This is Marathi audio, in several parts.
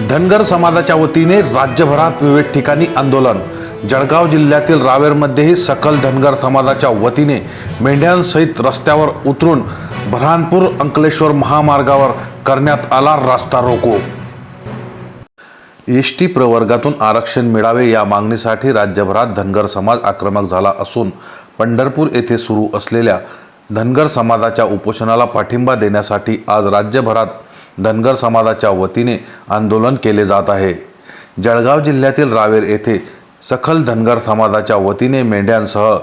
धनगर समाजाच्या वतीने राज्यभरात विविध ठिकाणी आंदोलन. जळगाव जिल्ह्यातील रावेरमध्येही सकल धनगर समाजाच्या वतीने मेंढ्यांसहित रस्त्यावर उतरून बऱ्हाणपूर अंकलेश्वर महामार्गावर करण्यात आला रास्ता रोको. एस टी प्रवर्गातून आरक्षण मिळावे या मागणीसाठी राज्यभरात धनगर समाज आक्रमक झाला असून पंढरपूर येथे सुरू असलेल्या धनगर समाजाच्या उपोषणाला पाठिंबा देण्यासाठी आज राज्यभरात धनगर समाजाच्या वतीने आंदोलन केले जात आहे. जळगाव जिल्ह्यातील रावेर येथे सखल धनगर समाजाच्या वतीने मेंढ्यांसह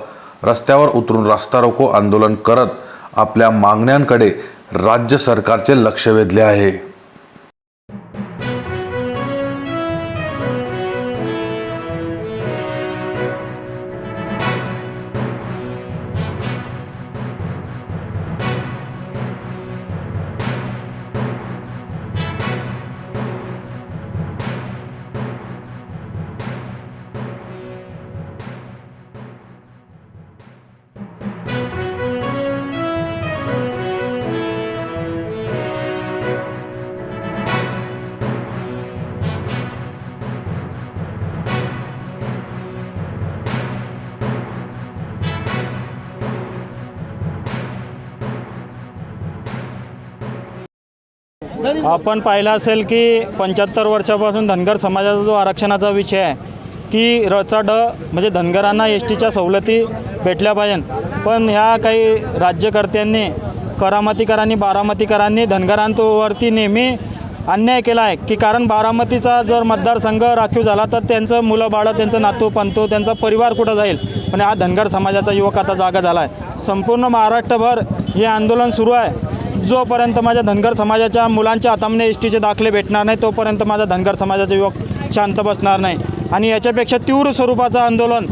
रस्त्यावर उतरून रास्ता रोको आंदोलन करत आपल्या मागण्यांकडे राज्य सरकारचे लक्ष वेधले आहे. आपण पाहिलं असेल की पंच्याहत्तर वर्षापासून धनगर समाजाचा जो आरक्षणाचा विषय आहे की रचा ड म्हणजे धनगरांना एस टीच्या सवलती भेटल्या पाहिजे पण ह्या काही राज्यकर्त्यांनी करामतीकरांनी बारामतीकरांनी धनगरांवरती नेहमी अन्याय केला आहे. की कारण बारामतीचा जर मतदारसंघ राखीव झाला तर त्यांचं मुलं बाळं त्यांचं नातू पंतू त्यांचा परिवार कुठं जाईल? पण हा धनगर समाजाचा युवक आता जागा झाला आहे संपूर्ण महाराष्ट्रभर हे आंदोलन सुरू आहे. जोपर्यंत माझ्या धनगर समाजाच्या मुलांच्या हातामध्ये एस टीचे दाखले भेटणार नाही तोपर्यंत माझा धनगर समाजाचा युवक शांत बसणार नाही. आणि याच्यापेक्षा तीव्र स्वरूपाचं आंदोलन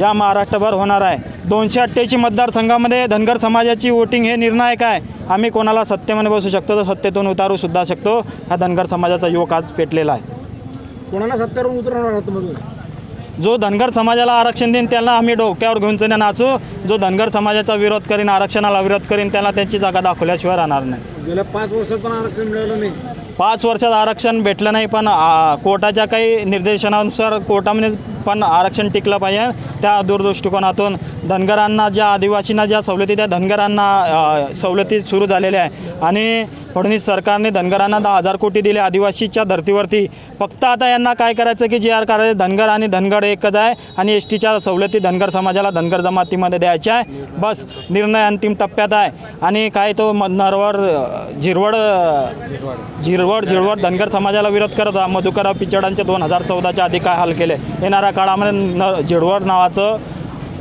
या महाराष्ट्रभर होणार आहे. दोनशे अठ्ठ्याऐंशी मतदारसंघामध्ये धनगर समाजाची वोटिंग हे निर्णायक आहे. आम्ही कोणाला सत्तेमध्ये बसू शकतो तर सत्तेतून उतारू सुद्धा शकतो. हा धनगर समाजाचा युवक आज पेटलेला आहे. कोणाला सत्तेवरून उतरवणार जो धनगर समाजाला आरक्षण देईन त्याला आम्ही डोक्यावर घेऊन त्यांना नाचू. जो धनगर समाजाचा विरोध करीन आरक्षणाला विरोध करीन त्याला त्यांची जागा दाखवल्याशिवाय राहणार नाही. गेल्या पाच वर्षात पण आरक्षण मिळालं नाही. पाच वर्षात आरक्षण भेटलं नाही पण कोर्टाच्या काही निर्देशनानुसार कोर्टामध्ये पण आरक्षण टिकलं पाहिजे. त्या दूरदृष्टिकोनातून धनगरांना ज्या आदिवासींना ज्या सवलती त्या धनगरांना सवलती सुरू झालेल्या आहे. आणि फडणवीस सरकारने धनगरांना दहा हजार कोटी दिले आदिवासीच्या धर्तीवरती. फक्त आता यांना काय करायचं की जे आर करायचं धनगर आणि धनगर एकच आहे आणि एस टीच्या सवलती धनगर समाजाला धनगर जमातीमध्ये द्यायच्या आहे. बस निर्णय अंतिम टप्प्यात आहे. आणि काय तो म- नरवर झिरवड झिरवड झिरवड धनगर समाजाला विरोध करत मधुकरराव पिचडांचे दोन हजार चौदाच्या आधी काय हाल केले. येणाऱ्या काळामध्ये न झिरवड नावाचं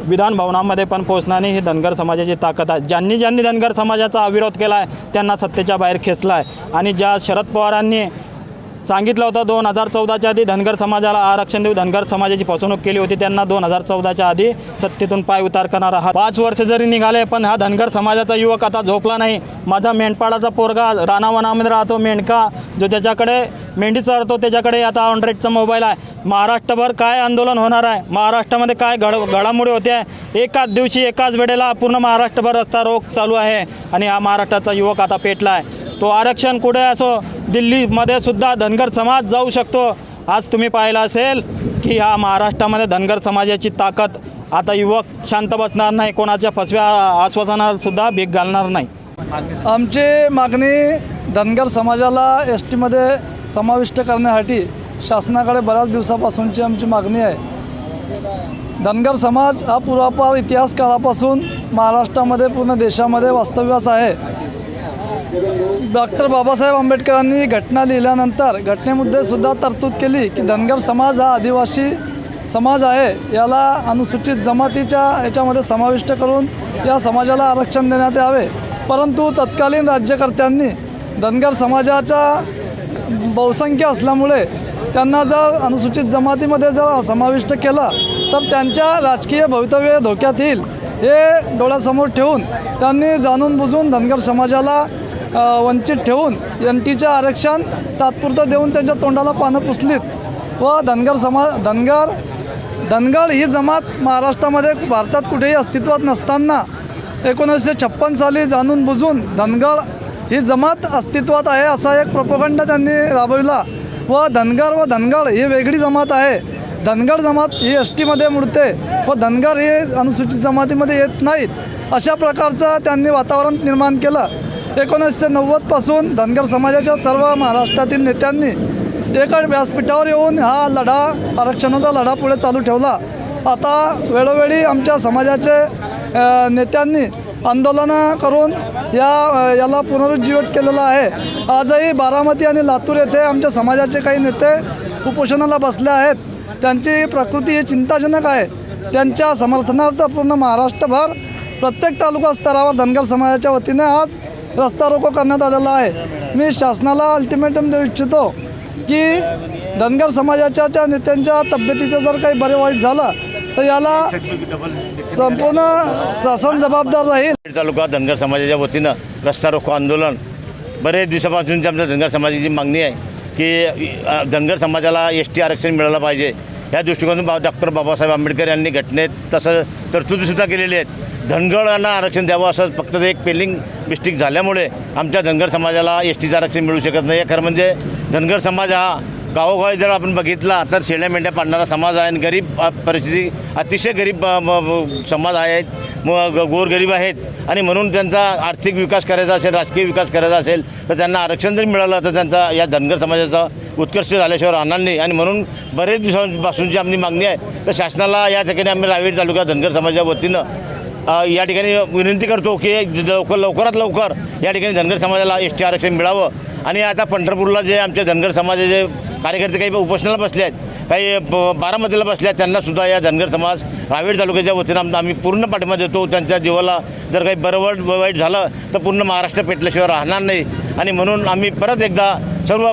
विधान भवनामध्ये पण पोहोचण्याने ही धनगर समाजाची ताकद आहे. ज्यांनी ज्यांनी धनगर समाजाचा विरोध केला आहे त्यांना सत्तेच्या बाहेर खेचला आहे आणि ज्या शरद पवारांनी सांगितलं होतं दोन हजार चौदाच्या आधी धनगर समाजाला आरक्षण देऊ धनगर समाजाची फसवणूक केली होती. त्यांना दोन हजार चौदाच्या आधी सत्तेतून पाय उतार करणारा हा पाच वर्ष जरी निघाले पण हा धनगर समाजाचा युवक आता झोपला नाही. माझा मेंढपाळाचा पोरगा रानावनामध्ये राहतो मेंढका जो त्याच्याकडे मेंढी चरतो त्याच्याकडे आता ऑनरेटचा मोबाईल आहे. महाराष्ट्रभर काय आंदोलन होणार आहे? महाराष्ट्रामध्ये काय घड घडामोडी होते? आहे एकाच दिवशी एकाच वेळेला पूर्ण महाराष्ट्रभर रस्ता रोग चालू आहे. आणि हा महाराष्ट्राचा युवक आता पेटला आहे. तो आरक्षण कुठे असो? दिल्लीमध्ये सुद्धा धनगर समाज जाऊ शकतो. आज तुम्ही पाहिलं असेल की ह्या महाराष्ट्रामध्ये धनगर समाजाची ताकद आता युवक शांत बसणार नाही कोणाच्या फसव्या आश्वासनासुद्धा भीक घालणार नाही. आमची मागणी धनगर समाजाला एस टीमध्ये समाविष्ट करण्यासाठी शासनाकडे बऱ्याच दिवसापासूनची आमची मागणी आहे. धनगर समाज हा पूर्वापार इतिहास काळापासून महाराष्ट्रामध्ये पूर्ण देशामध्ये वास्तव्यास आहे. डॉक्टर बाबासाहेब आंबेडकरांनी घटना लिहिल्यानंतर घटनेमध्ये सुद्धा तरतूद केली की धनगर समाज हा आदिवासी समाज आहे. याला अनुसूचित जमातीच्या याच्यामध्ये समाविष्ट करून या समाजाला आरक्षण देण्यात यावे. परंतु तत्कालीन राज्यकर्त्यांनी धनगर समाजाच्या बहुसंख्य असल्यामुळे त्यांना जर अनुसूचित जमातीमध्ये जर समाविष्ट केलं तर त्यांच्या राजकीय भवितव्य धोक्यात येईल. हे डोळ्यासमोर ठेवून त्यांनी जाणून बुजून धनगर समाजाला वंचित ठेवून एन टीचं आरक्षण तात्पुरतं देऊन त्यांच्या तोंडाला पानं पुसलीत व धनगर समा धनगर धनगर ही जमात महाराष्ट्रामध्ये भारतात कुठेही अस्तित्वात नसताना एकोणीसशे छप्पन साली जाणून बुजून धनगर ही जमात अस्तित्वात आहे असा एक प्रपोगंड त्यांनी राबविला व धनगर व धनगड ही वेगळी जमात आहे. धनगड जमात ही एस टीमध्ये मुडते व धनगर हे अनुसूचित जमातीमध्ये येत नाहीत. अशा प्रकारचं त्यांनी वातावरण निर्माण केलं. एकोणीसशे नव्वदपासून धनगर समाजाच्या सर्व महाराष्ट्रातील नेत्यांनी एका व्यासपीठावर येऊन हा लढा आरक्षणाचा लढा पुढे चालू ठेवला. आता वेळोवेळी आमच्या समाजाचे नेत्यांनी आंदोलनं करून या याला पुनरुज्जीवित केलेलं आहे. आजही बारामती आणि लातूर येथे आमच्या समाजाचे काही नेते उपोषणाला बसले आहेत. त्यांची प्रकृती ही चिंताजनक आहे. त्यांच्या समर्थनार्थ पूर्ण महाराष्ट्रभर प्रत्येक तालुका स्तरावर धनगर समाजाच्या वतीने आज रस्ता रोको करण्यात आलेला आहे. मी शासनाला अल्टिमेटम देऊ इच्छितो की धनगर समाजाच्या ज्या नेत्यांच्या तब्येतीचं जर काही बरे वाईट झालं तर याला संपूर्ण शासन जबाबदार राहील. बीड तालुका धनगर समाजाच्या वतीनं रस्ता रोको आंदोलन. बरेच दिवसापासूनची आमच्या धनगर समाजाची मागणी आहे की अ, धनगर समाजाला एस टी आरक्षण मिळालं पाहिजे. या दृष्टिकोनातून बा डॉक्टर बाबासाहेब आंबेडकर यांनी घटनेत तसं तरतुदीसुद्धा केलेली आहेत. धनगरांना आरक्षण द्यावं असं फक्त एक पेलिंग मिस्टेक झाल्यामुळे आमच्या धनगर समाजाला एस टीचं आरक्षण मिळू शकत नाही. खरं म्हणजे धनगर समाज हा गावोगावी जर आपण बघितला तर शेळ्या मेंढ्या पाडणारा समाज आहे आणि गरीब परिस्थिती अतिशय गरीब समाज आहेत मग गोरगरीब आहेत. आणि म्हणून त्यांचा आर्थिक विकास करायचा असेल राजकीय विकास करायचा असेल तर त्यांना आरक्षण जर मिळालं तर त्यांचा या धनगर समाजाचा उत्कर्ष झाल्याशिवाय राहणार नाही. आणि म्हणून बरेच दिवसांपासूनची आमची मागणी आहे तर शासनाला या ठिकाणी आम्ही रावेर तालुका धनगर समाजाच्या वतीनं या ठिकाणी विनंती करतो की लवकर लवकरात लवकर या ठिकाणी धनगर समाजाला एस टी आरक्षण मिळावं. आणि आता पंढरपूरला जे आमचे धनगर समाजाचे कार्यकर्ते काही उपोषणाला बसले आहेत. काही बारामतीला बसले आहेत. त्यांनासुद्धा या धनगर समाज रावेर तालुक्याच्या वतीनं आम्ही पूर्ण पाठिंबा देतो. त्यांच्या जीवाला जर काही बरं वाईट झालं तर पूर्ण महाराष्ट्र पेटल्याशिवाय राहणार नाही. आणि म्हणून आम्ही परत एकदा सर्व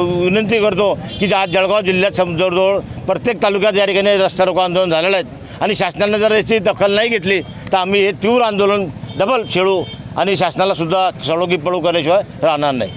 विनंती करतो की आज जळगाव जिल्ह्यात जवळजवळ प्रत्येक तालुक्यात या ठिकाणी रस्ता रोको आंदोलन झालेलं आहे. आणि शासनानं जर याची दखल नाही घेतली तर आम्ही हे तीव्र आंदोलन डबल छेडू आणि शासनालासुद्धा सळोगी पळू केल्याशिवाय राहणार नाही.